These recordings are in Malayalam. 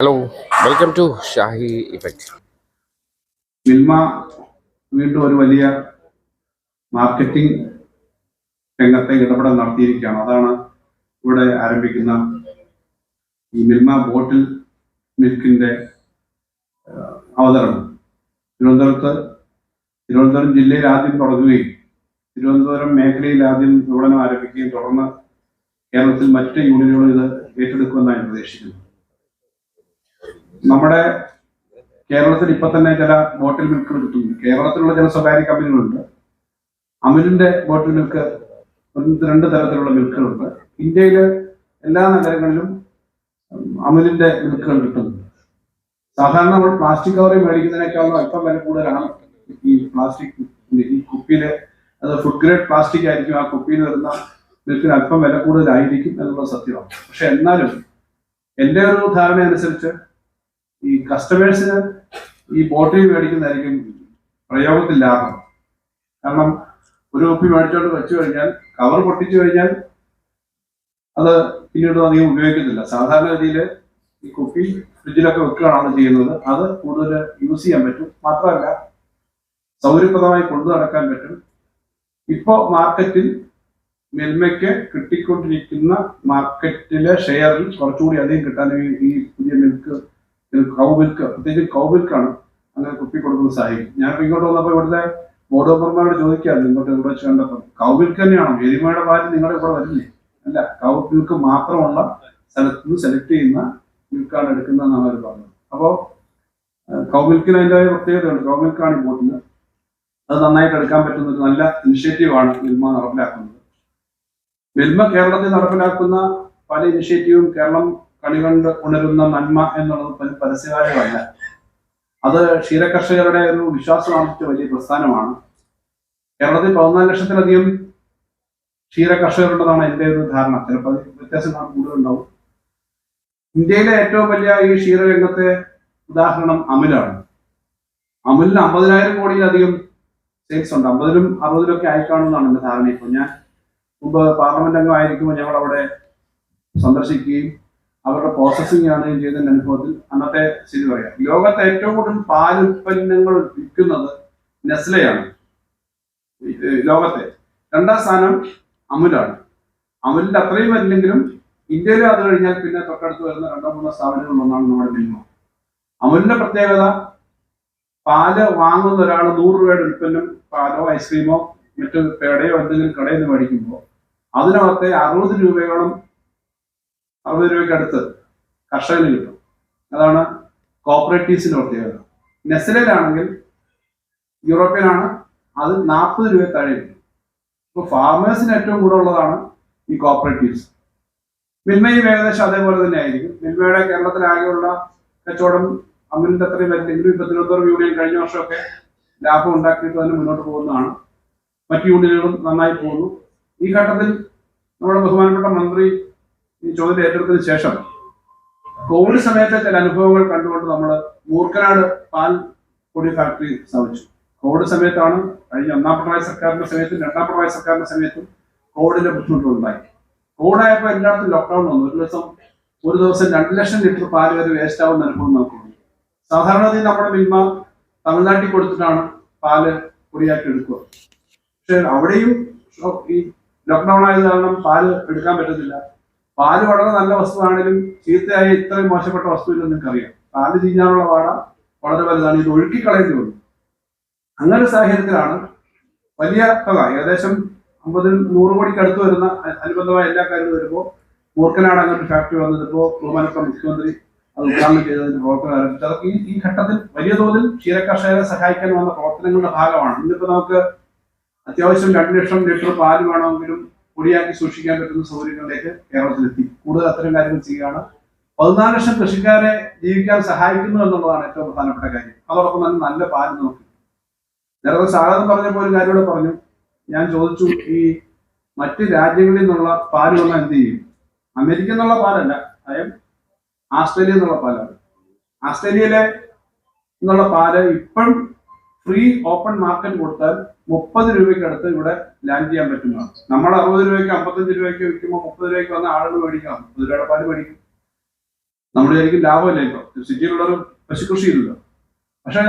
Hello welcome to Shahi effect Milma വീണ്ടും ഒരു വലിയ മാർക്കറ്റിംഗ് രംഗത്തെ ഇടപെടൽ നടത്തിയിരിക്കുകയാണ്. അതാണ് ഇവിടെ ആരംഭിക്കുന്ന ഈ മിൽമ ബോട്ടിൽ മിൽക്കിന്റെ അവതരണം. തിരുവനന്തപുരത്ത് തിരുവനന്തപുരം ജില്ലയിൽ ആദ്യം തുടങ്ങുകയും തിരുവനന്തപുരം മേഖലയിൽ ആദ്യം വിപണനം ആരംഭിക്കുകയും തുടർന്ന് കേരളത്തിൽ മറ്റ് യൂണിയനുകൾ ഇത് ഏറ്റെടുക്കുമെന്നാണ് പ്രതീക്ഷിക്കുന്നത്. നമ്മുടെ കേരളത്തിൽ ഇപ്പൊ തന്നെ ചില ബോട്ടിൽ മിൽക്കുകൾ കിട്ടുന്നു കേരളത്തിലുള്ള ചില സ്വകാര്യ കമ്പനികളുണ്ട്. അമുലിന്റെ ബോട്ടിൽ മിൽക്ക് രണ്ട് തരത്തിലുള്ള മിൽക്കുകളുണ്ട്. ഇന്ത്യയിലെ എല്ലാ നഗരങ്ങളിലും അമുലിന്റെ മിൽക്കുകൾ കിട്ടുന്നുണ്ട്. സാധാരണ നമ്മൾ പ്ലാസ്റ്റിക് കവറിൽ മേടിക്കുന്നതിനേക്കാളും അല്പം വില കൂടുതലാണ് ഈ പ്ലാസ്റ്റിക് ഈ കുപ്പിയിൽ അത് ഫുഡ് ഗ്രേഡ് പ്ലാസ്റ്റിക് ആയിരിക്കും. ആ കുപ്പിയിൽ വരുന്ന മിൽക്കിന് അല്പം വില കൂടുതലായിരിക്കും എന്നുള്ള സത്യമാണ്. പക്ഷെ എന്നാലും എന്റെ ഒരു ധാരണ അനുസരിച്ച് ഈ കസ്റ്റമേഴ്സിന് ഈ ബോട്ടിൽ മേടിക്കുന്നതായിരിക്കും പ്രയോഗത്തിൽ ലാഭം. കാരണം ഒരു കുപ്പി മേടിച്ചോണ്ട് വെച്ചു കഴിഞ്ഞാൽ കവർ പൊട്ടിച്ചു കഴിഞ്ഞാൽ അത് പിന്നീട് അധികം ഉപയോഗിക്കത്തില്ല. സാധാരണ രീതിയിൽ ഈ കുപ്പി ഫ്രിഡ്ജിലൊക്കെ വെക്കുകയാണ് ചെയ്യുന്നത്. അത് കൂടുതൽ യൂസ് ചെയ്യാൻ പറ്റും. മാത്രമല്ല സൗകര്യപ്രദമായി കൊണ്ടു നടക്കാൻ പറ്റും. ഇപ്പോൾ മാർക്കറ്റിൽ മിൽമയ്ക്ക് കിട്ടിക്കൊണ്ടിരിക്കുന്ന മാർക്കറ്റിലെ ഷെയറിൽ കുറച്ചുകൂടി അധികം കിട്ടാൻ ഈ പുതിയ മിൽക്ക് കൗ മിൽക്ക് പ്രത്യേകിച്ച് കൗ മിൽക്കാണ് അങ്ങനെ കുപ്പി കൊടുക്കുന്ന സഹായിക്കും ഞാൻ ഇങ്ങോട്ട് വന്നപ്പോൾ ഇവിടുത്തെ ബോർഡ് മെമ്പർമാരോട് ചോദിക്കാറുണ്ട് ഇങ്ങോട്ട് ഇവിടെ കണ്ടപ്പോൾ. കൗ മിൽക്ക് തന്നെയാണോ? എരുമയുടെ പാൽ നിങ്ങളുടെ ഇവിടെ വരില്ലേ? അല്ല കൗ മിൽക്ക് മാത്രമുള്ള സ്ഥലത്ത് നിന്ന് സെലക്ട് ചെയ്യുന്ന മിൽക്കാണ് എടുക്കുന്നതെന്നാണ് അവർ പറഞ്ഞത്. അപ്പോൾ കൗ മിൽക്കിന് അതിന്റെ പ്രത്യേകതയുണ്ട്. കൗ മിൽക്കാണ് ഈ അത് നന്നായിട്ട് എടുക്കാൻ പറ്റുന്ന ഒരു നല്ല ഇനിഷ്യേറ്റീവാണ് മിൽമ നടപ്പിലാക്കുന്നത്. മിൽമ കേരളത്തിൽ നടപ്പിലാക്കുന്ന പല ഇനിഷ്യേറ്റീവും കേരളം കണി കണ്ട് ഉണരുന്ന നന്മ എന്നുള്ളത് പരസ്യകാര്യമല്ല അത് ക്ഷീരകർഷകരുടെ ഒരു വിശ്വാസമാർജിച്ച വലിയ പ്രസ്ഥാനമാണ്. കേരളത്തിൽ പതിനാല് ലക്ഷത്തിലധികം ക്ഷീര കർഷകരുണ്ടെന്നാണ് എന്റെ ഒരു ധാരണ. ചിലപ്പോൾ വ്യത്യാസം കൂടുതലുണ്ടാവും. ഇന്ത്യയിലെ ഏറ്റവും വലിയ ഈ ക്ഷീരരംഗത്തെ ഉദാഹരണം അമുലാണ്. അമുലിന് അമ്പതിനായിരം കോടിയിലധികം സെയിൽസ് ഉണ്ട്. അമ്പതിലും അറുപതിലും ഒക്കെ ആയിക്കാണെന്നാണ് എന്റെ ധാരണ. ഇപ്പോൾ ഞാൻ മുമ്പ് പാർലമെന്റ് അംഗമായിരിക്കുമ്പോൾ ഞങ്ങൾ അവിടെ സന്ദർശിക്കുകയും അവരുടെ പ്രോസസ്സിംഗ് ആണ് ചെയ്ത അനുഭവത്തിൽ. അന്നത്തെ സ്ഥിതി പറയാം. ലോകത്തെ ഏറ്റവും കൂടുതൽ പാൽ ഉൽപ്പന്നങ്ങൾ വിൽക്കുന്നത് നെസ്ലയാണ്. ലോകത്തെ. രണ്ടാം സ്ഥാനം അമുലാണ്. അമുലിന്റെ അത്രയും വരില്ലെങ്കിലും ഇന്ത്യയിൽ അത് കഴിഞ്ഞാൽ പിന്നെ തൊട്ടടുത്ത് വരുന്ന രണ്ടോ മൂന്നോ സ്ഥാപനങ്ങളിൽ ഒന്നാണ് നമ്മുടെ മിൽമ അമുലിന്റെ പ്രത്യേകത പാൽ വാങ്ങുന്ന ഒരാൾ നൂറ് രൂപയുടെ ഉൽപ്പന്നം പാലോ ഐസ്ക്രീമോ മറ്റു പേടയോ എന്തെങ്കിലും കടയിൽ നിന്ന് മേടിക്കുമ്പോൾ അതിനകത്തെ അറുപത് രൂപയോളം അറുപത് രൂപയ്ക്ക് അടുത്ത് കർഷകന് കിട്ടും. അതാണ് കോപ്പറേറ്റീവ്സിന്റെ പ്രത്യേകത. നെസ്ലയിലാണെങ്കിൽ യൂറോപ്യനാണ് അത് നാൽപ്പത് രൂപ താഴെ കിട്ടും. അപ്പോൾ ഫാർമേഴ്സിന് ഏറ്റവും കൂടുതലുള്ളതാണ് ഈ കോപ്പറേറ്റീവ്സ് മിൽമയും ഏകദേശം അതേപോലെ തന്നെ ആയിരിക്കും. മിൽമയുടെ കേരളത്തിലാകെയുള്ള കച്ചവടം അമുലിന്റെ അത്രയും വരില്ലെങ്കിലും ഇപ്പൊ തിരുവനന്തപുരം യൂണിയൻ കഴിഞ്ഞ വർഷമൊക്കെ ലാഭം ഉണ്ടാക്കിയിട്ട് തന്നെ മുന്നോട്ട് പോകുന്നതാണ്. മറ്റു യൂണിയനുകളും നന്നായി പോകുന്നു. ഈ ഘട്ടത്തിൽ നമ്മുടെ ബഹുമാനപ്പെട്ട മന്ത്രി ഈ ചോദ്യം ഏറ്റെടുത്തതിന് ശേഷം കോവിഡ് സമയത്തെ ചില അനുഭവങ്ങൾ കണ്ടുകൊണ്ട് നമ്മൾ മൂർക്കനാട് പാൽ പൊടി ഫാക്ടറി സ്ഥാപിച്ചു. കോവിഡ് സമയത്താണ് കഴിഞ്ഞ ഒന്നാം പിണറായി സർക്കാരിന്റെ സമയത്തും രണ്ടാം പിണറായി സർക്കാരിന്റെ സമയത്തും കോവിഡിന്റെ ബുദ്ധിമുട്ടുണ്ടായി കോവിഡ് ആയപ്പോൾ എല്ലായിടത്തും ലോക്ക്ഡൌൺ വന്നു. ഒരു ദിവസം ഒരു ദിവസം രണ്ട് ലക്ഷം ലിറ്റർ പാൽ വരെ വേസ്റ്റ് ആവുന്ന അനുഭവം നമുക്കുണ്ട്. സാധാരണഗതി നമ്മുടെ മിൽമ തമിഴ്നാട്ടിൽ കൊടുത്തിട്ടാണ് പാൽ പൊടിയാക്കി എടുക്കുക. പക്ഷെ അവിടെയും ഈ ലോക്ക്ഡൌൺ ആയത് കാരണം പാൽ എടുക്കാൻ പറ്റത്തില്ല പാൽ വളരെ നല്ല വസ്തുവാണെങ്കിലും ചീത്തയായ ഇത്രയും മോശപ്പെട്ട വസ്തുവില്ലെന്ന് നിങ്ങൾക്കറിയാം. പാൽ ചീഞ്ഞാനുള്ള വാട വളരെ വലുതാണ്. ഇത് ഒഴുക്കി കളയേണ്ടി വന്നു. അങ്ങനെ ഒരു സാഹചര്യത്തിലാണ് വലിയ തുക ഏകദേശം അമ്പതിൽ നൂറ് കോടിക്ക് അടുത്ത് വരുന്ന അനുബന്ധമായ എല്ലാ കാര്യങ്ങളും വരുമ്പോൾ മൂർക്കനാട് അങ്ങനെ ഒരു ഫാക്ടറി വന്നത് ഇപ്പോൾ മുഖ്യമന്ത്രി അത് ഉദ്ഘാടനം ചെയ്തതിന്റെ പ്രവർത്തനം ആരംഭിച്ചു. അതൊക്കെ ഈ ഈ ഘട്ടത്തിൽ വലിയ തോതിൽ ക്ഷീരകർഷകരെ സഹായിക്കാൻ വന്ന പ്രവർത്തനങ്ങളുടെ ഭാഗമാണ്. ഇന്നിപ്പോ നമുക്ക് അത്യാവശ്യം രണ്ട് ലക്ഷം ലിറ്റർ പാൽ വേണമെങ്കിലും പൊടിയാക്കി സൂക്ഷിക്കാൻ പറ്റുന്ന സൗകര്യങ്ങളിലേക്ക് കേരളത്തിലെത്തി. കൂടുതൽ അത്തരം കാര്യങ്ങൾ ചെയ്യുകയാണ്. പതിനാല് ലക്ഷം കൃഷിക്കാരെ ജീവിക്കാൻ സഹായിക്കുന്നു എന്നുള്ളതാണ് ഏറ്റവും പ്രധാനപ്പെട്ട കാര്യം. അതോടൊപ്പം തന്നെ നല്ല പാൽ നോക്കി നേരത്തെ സാധാരണ പറഞ്ഞപ്പോൾ ഒരു കാര്യമോട് പറഞ്ഞു. ഞാൻ ചോദിച്ചു ഈ മറ്റ് രാജ്യങ്ങളിൽ നിന്നുള്ള പാൽ വന്നാൽ എന്ത് ചെയ്യും? അമേരിക്ക എന്നുള്ള പാലല്ല. അതായത് ആസ്ട്രേലിയ എന്നുള്ള പാലാണ്. ആസ്ട്രേലിയയിലെ എന്നുള്ള പാൽ ഇപ്പം ഫ്രീ ഓപ്പൺ മാർക്കറ്റ് കൊടുത്താൽ മുപ്പത് രൂപയ്ക്ക് അടുത്ത് ഇവിടെ ലാൻഡ് ചെയ്യാൻ പറ്റുന്നതാണ്. നമ്മൾ അറുപത് രൂപയ്ക്ക് അമ്പത്തഞ്ച് രൂപയ്ക്ക് വിൽക്കുമ്പോൾ മുപ്പത് രൂപയ്ക്ക് വന്ന ആളുകൾ മേടിക്കാം. മുപ്പത് രൂപയുടെ പാൽ മേടിക്കും. നമ്മൾ വിചാരിക്കും ലാഭമല്ല ഇപ്പൊ? സിറ്റിയിലുള്ളൊരു പശുകൃഷിയില്ലല്ലോ പക്ഷെ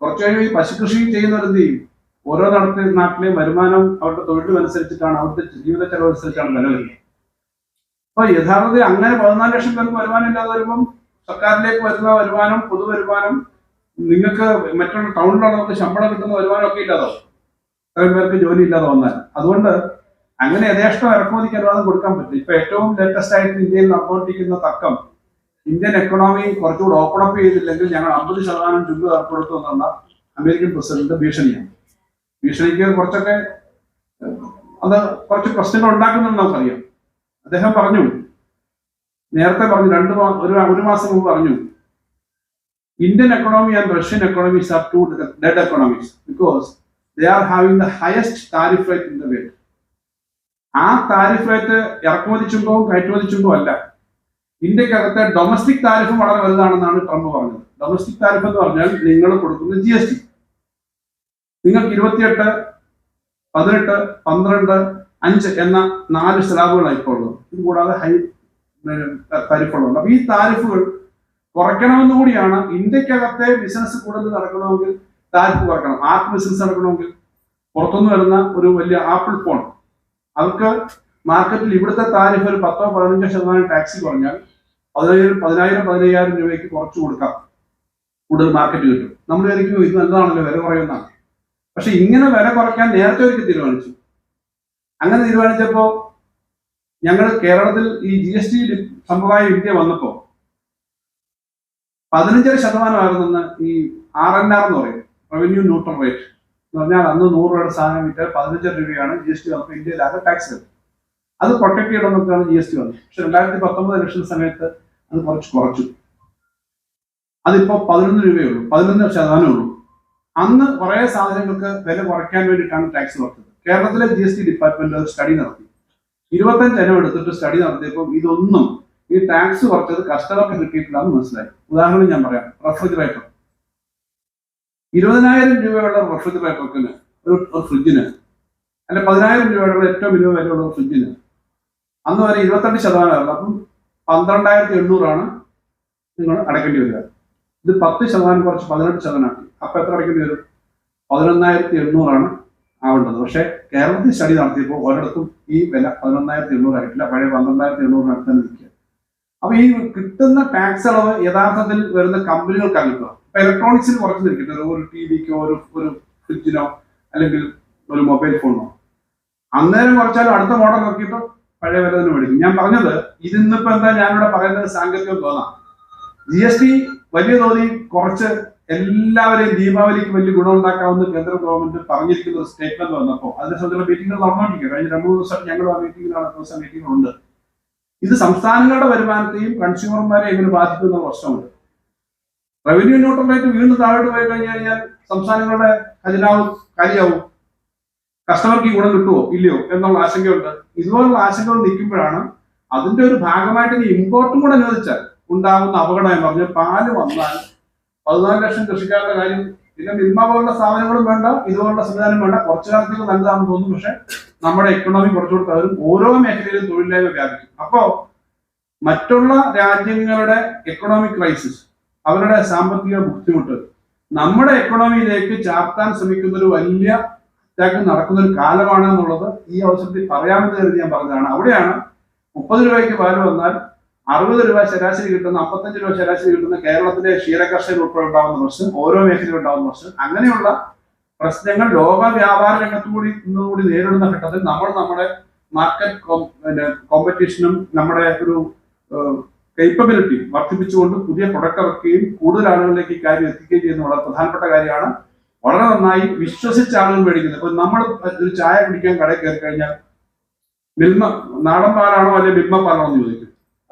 കുറച്ച് കഴിയുമ്പോൾ ഈ പശുകൃഷി ചെയ്യുന്നവരെന്ത് ചെയ്യും? ഓരോ നാട്ടിലെ നാട്ടിലെയും വരുമാനം അവരുടെ തൊഴിലുമനുസരിച്ചിട്ടാണ് അവരുടെ ജീവിത ചെലവനുസരിച്ചാണ് വില വരുന്നത്. അപ്പൊ യഥാർത്ഥത്തിൽ അങ്ങനെ പതിനാല് ലക്ഷം പേർക്ക് വരുമാനം ഇല്ലാതെ വരുമ്പം സർക്കാരിലേക്ക് വരുന്ന വരുമാനം പൊതുവരുമാനം നിങ്ങൾക്ക് മറ്റുള്ള ടൗണിലുള്ളവർക്ക് ശമ്പളം കിട്ടുന്ന വരുമാനം ഒക്കെ ഇല്ലാതാവും പേർക്ക് ജോലി ഇല്ലാതെ വന്നാൽ. അതുകൊണ്ട് അങ്ങനെ യഥേഷ്ടം ഇറക്കുമതിക്ക് അനുവാദം കൊടുക്കാൻ പറ്റും ഇപ്പൊ ഏറ്റവും ലേറ്റസ്റ്റ് ആയിട്ട് ഇന്ത്യയിൽ നടന്നുകൊണ്ടിരിക്കുന്ന തർക്കം ഇന്ത്യൻ എക്കണോമി കുറച്ചുകൂടി ഓപ്പൺ അപ്പ് ചെയ്തില്ലെങ്കിൽ ഞങ്ങൾ അമ്പത് ശതമാനം ചുങ്ക് എന്നുള്ള അമേരിക്കൻ പ്രസിഡന്റ് ഭീഷണിയാണ്. ഭീഷണിക്ക് കുറച്ചൊക്കെ അത് കുറച്ച് പ്രശ്നങ്ങൾ ഉണ്ടാക്കുന്നുണ്ട് നമുക്കറിയാം. അദ്ദേഹം പറഞ്ഞു നേരത്തെ പറഞ്ഞു രണ്ട് ഒരു ഒരു മാസം മുമ്പ് പറഞ്ഞു Indian economy and Russian economies are two dead economies because they are having the highest tariff rate in the world. ആ താരിഫ് റേറ്റ് ഇറക്കുമതി ചുങ്കവും കയറ്റുമതി ചുങ്കവും അല്ല. ഇന്ത്യക്കകത്തെ ഡൊമസ്റ്റിക് താരിഫ് വളരെ വലുതാണെന്നാണ് ട്രംപ് പറഞ്ഞത്. ഡൊമസ്റ്റിക് താരിഫ് എന്ന് പറഞ്ഞാൽ നിങ്ങൾ കൊടുക്കുന്ന ജി എസ് ടി നിങ്ങൾക്ക് ഇരുപത്തിയെട്ട് പതിനെട്ട് പന്ത്രണ്ട് അഞ്ച് എന്ന നാല് സ്ലാബുകളാണ് ഇപ്പോൾ ഉള്ളത് ഇത് കൂടാതെ ഹൈ താരിഫുകളുണ്ട് അപ്പൊ ഈ താരിഫുകൾ കുറയ്ക്കണമെന്ന് കൂടിയാണ് ഇന്ത്യക്കകത്തെ ബിസിനസ് കൂടുതൽ നടക്കണമെങ്കിൽ താരിഫ് കുറയ്ക്കണം. ആപ്പ് ബിസിനസ് നടക്കണമെങ്കിൽ പുറത്തുനിന്ന് വരുന്ന ഒരു വലിയ ആപ്പിൾ ഫോൺ അവർക്ക് മാർക്കറ്റിൽ ഇവിടുത്തെ താരിഫ് ഒരു പത്തോ പതിനഞ്ചോ ശതമാനം ടാക്സി കുറഞ്ഞാൽ പതിനായിരം പതിനായിരം പതിനയ്യായിരം രൂപയ്ക്ക് കുറച്ചു കൊടുക്കാം. കൂടുതൽ മാർക്കറ്റ് കിട്ടും. നമ്മൾ വിചാരിക്കും ഇത് നല്ലതാണല്ലോ വില കുറയുന്നതാണ്. പക്ഷെ ഇങ്ങനെ വില കുറയ്ക്കാൻ നേരത്തെ ഒരിക്കൽ തീരുമാനിച്ചു. അങ്ങനെ തീരുമാനിച്ചപ്പോ ഞങ്ങൾ കേരളത്തിൽ ഈ ജി എസ് ടി സമ്പ്രദായം ഇന്ത്യ വന്നപ്പോ പതിനഞ്ചര ശതമാനമായിരുന്നെന്ന് ഈ ആർ എൻ ആർ എന്ന് പറയും. റവന്യൂ ന്യൂട്രൽ റേറ്റ് എന്ന് പറഞ്ഞാൽ അന്ന് നൂറ് രൂപയുടെ സാധനം വിറ്റാൽ പതിനഞ്ചര രൂപയാണ് ജി എസ് ടി വന്നപ്പോൾ ഇന്ത്യയിലാകെ ടാക്സ് വരുന്നത് അത് പ്രൊട്ടക്ട് ചെയ്യണമെന്നൊക്കെയാണ് ജി എസ് ടി വന്നത്. പക്ഷെ രണ്ടായിരത്തി പത്തൊമ്പത് ഇലക്ഷൻ സമയത്ത് അത് കുറച്ച് കുറച്ചു. അതിപ്പോ പതിനൊന്ന് രൂപയേ ഉള്ളൂ. പതിനൊന്ന് ശതമാനമേ ഉള്ളൂ. അന്ന് കുറേ സാധനങ്ങൾക്ക് വില കുറയ്ക്കാൻ വേണ്ടിയിട്ടാണ് ടാക്സ് കുറച്ചത് കേരളത്തിലെ G S T department study നടത്തി. ഇരുപത്തഞ്ച് ഇനം എടുത്തിട്ട് സ്റ്റഡി നടത്തിയപ്പോൾ ഇതൊന്നും ഈ ടാക്സ് കുറച്ചത് കർഷകർക്ക് കിട്ടിയിട്ടുണ്ടെന്ന് മനസ്സിലായി. ഉദാഹരണം ഞാൻ പറയാം. റെഫ്രിജറേറ്റർ ഇരുപതിനായിരം രൂപയുള്ള റെഫ്രിജറേറ്ററിന് ഒരു ഒരു ഫ്രിഡ്ജിന് അല്ല പതിനായിരം രൂപയുള്ള ഏറ്റവും മിനിമം വിലയുള്ള ഫ്രിഡ്ജിന് അന്ന് വരെ ഇരുപത്തെട്ട് ശതമാനമായിരുന്നു അപ്പം പന്ത്രണ്ടായിരത്തി എണ്ണൂറാണ് നിങ്ങൾ അടയ്ക്കേണ്ടി വരിക. ഇത് പത്ത് ശതമാനം കുറച്ച് പതിനെട്ട് ശതമാനമാക്കി അപ്പൊ എത്ര അടയ്ക്കേണ്ടി വരും? പതിനൊന്നായിരത്തി എണ്ണൂറാണ് ആവേണ്ടത്. പക്ഷേ കേരളത്തിൽ സ്റ്റഡി നടത്തിയപ്പോൾ ഒരിടത്തും ഈ വില പതിനൊന്നായിരത്തി എണ്ണൂറായിട്ടില്ല പഴയ പന്ത്രണ്ടായിരത്തി എണ്ണൂറിനടുത്ത് തന്നെ നിൽക്കുക അപ്പൊ ഈ കിട്ടുന്ന ടാക്സ് അളവ് യഥാർത്ഥത്തിൽ വരുന്ന കമ്പനികൾക്കാണ് കിട്ടുക. ഇപ്പൊ ഇലക്ട്രോണിക്സിന് കുറച്ച് നിൽക്കുന്നത് ഒരു ടി വിക്കോ ഒരു ഒരു ഫ്രിഡ്ജിനോ അല്ലെങ്കിൽ ഒരു മൊബൈൽ ഫോണോ അന്നേരം കുറച്ചാലും അടുത്ത മോഡൽ നോക്കിയിട്ട് പഴയ വില തന്നെ മേടിക്കും. ഞാൻ പറഞ്ഞത് ഇതിന്നിപ്പോ എന്താ ഞാനിവിടെ പറയുന്നത് സാങ്കേതികം തോന്നാം ജി എസ് ടി വലിയ തോതിൽ കുറച്ച് എല്ലാവരെയും ദീപാവലിക്ക് വലിയ ഗുണമുണ്ടാക്കാവുന്ന കേന്ദ്ര ഗവൺമെന്റ് പറഞ്ഞിരിക്കുന്ന ഒരു സ്റ്റേറ്റ്മെന്റ് വന്നപ്പോൾ അതിന്റെ സംബന്ധിച്ചുള്ള മീറ്റിംഗ് നടന്നുകൊണ്ടിരിക്കുക കഴിഞ്ഞ രണ്ട് മൂന്ന് ദിവസം ഞങ്ങൾ ആ മീറ്റിംഗിലാണ് ദിവസം മീറ്റിംഗുകളുണ്ട് ഇത് സംസ്ഥാനങ്ങളുടെ വരുമാനത്തെയും കൺസ്യൂമർമാരെ എങ്ങനെ ബാധിക്കുന്ന പ്രശ്നമുണ്ട്. റവന്യൂ ന്യൂട്രൽ റേറ്റ് വീണ്ടും താഴോട്ട് പോയി കഴിഞ്ഞു കഴിഞ്ഞാൽ സംസ്ഥാനങ്ങളുടെ ഖജനാവ് കാര്യമാവും കസ്റ്റമർക്ക് ഗുണം കിട്ടുമോ ഇല്ലയോ? എന്നുള്ള ആശങ്കയുണ്ട്. ഇതുപോലുള്ള ആശങ്കകൾ നിൽക്കുമ്പോഴാണ് അതിന്റെ ഒരു ഭാഗമായിട്ട് ഇനി ഇമ്പോർട്ടും കൂടെ അനുവദിച്ചാൽ ഉണ്ടാകുന്ന അപകടം എന്ന് പറഞ്ഞാൽ പാൽ വന്നാൽ പതിനാല് ലക്ഷം കൃഷിക്കാരുടെ കാര്യം പിന്നെ മിൽമ പോലുള്ള സ്ഥാപനങ്ങളും വേണ്ട ഇതുപോലുള്ള സംവിധാനം വേണ്ട. കുറച്ചു കാലത്തേക്ക് നല്ലതാണെന്ന് തോന്നുന്നു പക്ഷെ നമ്മുടെ എക്കണോമി കുറച്ചുകൂടി തകരും. ഓരോ മേഖലയിലും തൊഴിലില്ലായ്മ വ്യാപിക്കും. അപ്പോ മറ്റുള്ള രാജ്യങ്ങളുടെ എക്കണോമിക് ക്രൈസിസ് അവരുടെ സാമ്പത്തിക ബുദ്ധിമുട്ട് നമ്മുടെ എക്കണോമിയിലേക്ക് ചാർത്താൻ ശ്രമിക്കുന്ന ഒരു വലിയ അറ്റാക്ക് നടക്കുന്ന ഒരു കാലമാണ് എന്നുള്ളത് ഈ അവസരത്തിൽ പറയാമെന്ന് കരുതി ഞാൻ പറഞ്ഞതാണ്. അവിടെയാണ് മുപ്പത് രൂപയ്ക്ക് പാൽ വന്നാൽ അറുപത് രൂപ ശരാശരി കിട്ടുന്ന അമ്പത്തഞ്ച് രൂപ ശരാശരി കിട്ടുന്ന കേരളത്തിലെ ക്ഷീരകർഷകർ ഉൾപ്പെടെ ഉണ്ടാകുന്ന പ്രശ്നം ഓരോ മേഖലയിൽ ഉണ്ടാകുന്ന പ്രശ്നം. അങ്ങനെയുള്ള പ്രശ്നങ്ങൾ ലോക വ്യാപാര രംഗത്തുകൂടി ഇന്നുകൂടി നേരിടുന്ന ഘട്ടത്തിൽ നമ്മൾ നമ്മുടെ മാർക്കറ്റ് കോമ്പറ്റീഷനും നമ്മുടെ ഒരു കേപ്പബിലിറ്റി വർദ്ധിപ്പിച്ചുകൊണ്ട് പുതിയ പ്രൊഡക്റ്റ് ഇറക്കുകയും കൂടുതൽ ആളുകളിലേക്ക് ഈ കാര്യം എത്തിക്കുകയും ചെയ്യുന്ന വളരെ പ്രധാനപ്പെട്ട കാര്യമാണ്. വളരെ നന്നായി വിശ്വസിച്ച ആളുകൾ മേടിക്കുന്നത്. ഇപ്പൊ നമ്മൾ ഒരു ചായ കുടിക്കാൻ കടയിൽ കയറി കഴിഞ്ഞാൽ മിൽമ നാടൻ പാലാണോ അല്ലെങ്കിൽ മിൽമ പാലാണോ എന്ന് ചോദിക്കും.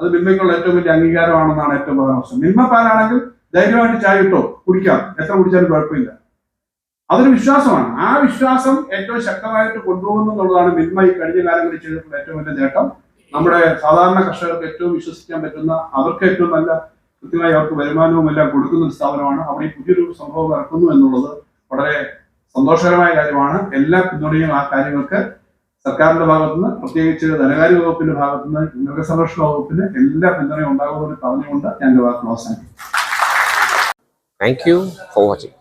അത് മിൽമയ്ക്കുള്ള ഏറ്റവും വലിയ അംഗീകാരമാണെന്നാണ് ഏറ്റവും പ്രധാന പ്രശ്നം. മിൽമ പാലാണെങ്കിൽ ധൈര്യമായിട്ട് ചായ കിട്ടോ കുടിക്കാം. എത്ര കുടിച്ചാലും കുഴപ്പമില്ല. അതൊരു വിശ്വാസമാണ്. ആ വിശ്വാസം ഏറ്റവും ശക്തമായിട്ട് കൊണ്ടുപോകുന്നു എന്നുള്ളതാണ് മിൽമ ഈ കഴിഞ്ഞ കാലങ്ങളിൽ ചെയ്തിട്ടുള്ള ഏറ്റവും വലിയ നേട്ടം. നമ്മുടെ സാധാരണ കർഷകർക്ക് ഏറ്റവും വിശ്വസിക്കാൻ പറ്റുന്ന അവർക്ക് ഏറ്റവും നല്ല കൃത്യമായി അവർക്ക് വരുമാനവും എല്ലാം കൊടുക്കുന്ന ഒരു സ്ഥാപനമാണ്. അവിടെ ഈ പുതിയൊരു സംഭവം ഇറക്കുന്നു എന്നുള്ളത് വളരെ സന്തോഷകരമായ കാര്യമാണ്. എല്ലാ പിന്തുണയും ആ കാര്യങ്ങൾക്ക് സർക്കാരിന്റെ ഭാഗത്തുനിന്ന് പ്രത്യേകിച്ച് ധനകാര്യ വകുപ്പിന്റെ ഭാഗത്തുനിന്ന് മൃഗസംരക്ഷണ വകുപ്പിന് എല്ലാ പിന്തുണയും ഉണ്ടാകുമെന്ന് പറഞ്ഞുകൊണ്ട് ഞാൻ വാക്കുകൾ അവസാനിപ്പിക്കും താങ്ക് യു ഫോർ വാച്ചിങ്